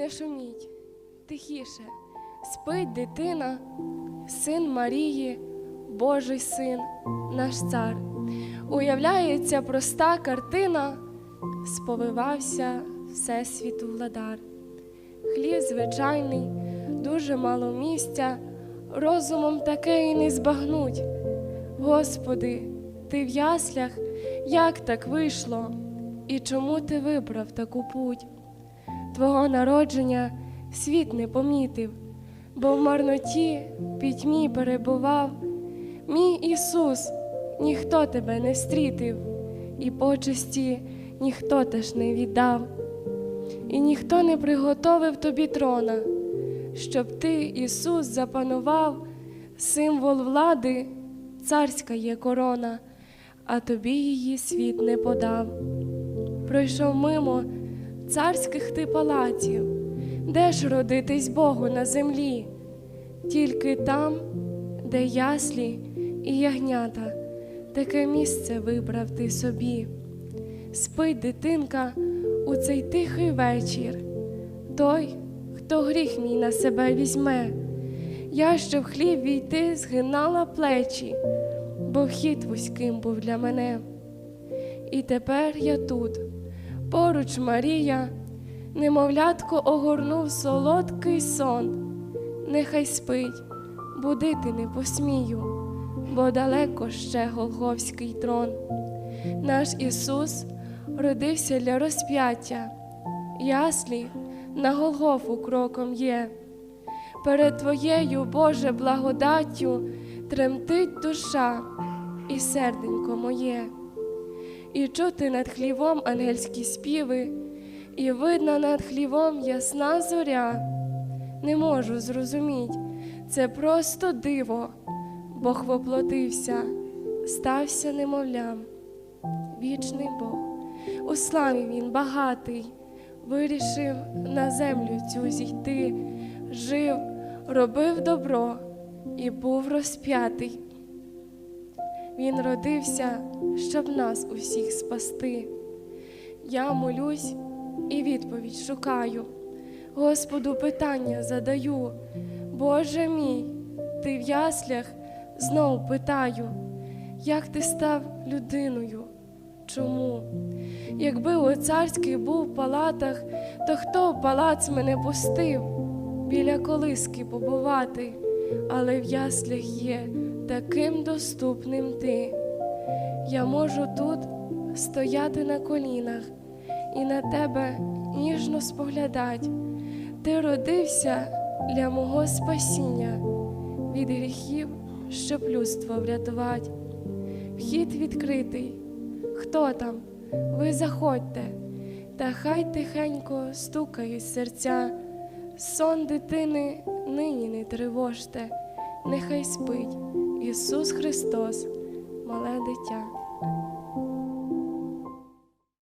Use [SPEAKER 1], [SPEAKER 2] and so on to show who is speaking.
[SPEAKER 1] не шуміть, тихіше, спить дитина, син Марії, Божий син, наш цар. Уявляється проста картина, сповивався Всесвіту владар. Хліб звичайний, дуже мало місця, розумом таке і не збагнуть. Господи, ти в яслях, як так вийшло, і чому ти вибрав таку путь? Твого народження світ не помітив, бо в марноті пітьмі перебував. Мій Ісус, ніхто тебе не стрітив, і почесті ніхто теж не віддав, і ніхто не приготовив тобі трона, щоб ти, Ісус, запанував, символ влади, царська є корона, а тобі її світ не подав. Пройшов мимо царських ти палаців, де ж родитись Богу на землі, тільки там, де яслі і ягнята, таке місце вибрав ти собі. Спить дитинка у цей тихий вечір, той, хто гріх мій на себе візьме. Я, що в хліб війти, згинала плечі, бо вхід вузьким був для мене. І тепер я тут, поруч Марія, немовлятко огорнув солодкий сон. Нехай спить, будити не посмію, бо далеко ще Голговський трон. Наш Ісус родився для розп'яття, яслі на Голгофу кроком є. Перед Твоєю, Боже, благодаттю тремтить душа і серденько моє і чути над хлівом ангельські співи, і видно над хлівом ясна зоря. Не можу зрозуміть, це просто диво, Бог воплотився, стався немовлям. Вічний Бог, у славі він багатий, вирішив на землю цю зійти, жив, робив добро і був розп'ятий. Він родився, щоб нас усіх спасти. Я молюсь і відповідь шукаю. Господу питання задаю. Боже мій, ти в яслях знов питаю, як ти став людиною? Чому? Якби у царських був в палатах, то хто в палац мене пустив біля колиски побувати, але в яслях є таким доступним ти. Я можу тут стояти на колінах і на тебе ніжно споглядать. Ти родився для мого спасіння від гріхів, щоб людство врятувати. Вхід відкритий. Хто там? Ви заходьте, та хай тихенько стукають серця. Сон дитини нині не тривожте, нехай спить Ісус Христос, мале дитя.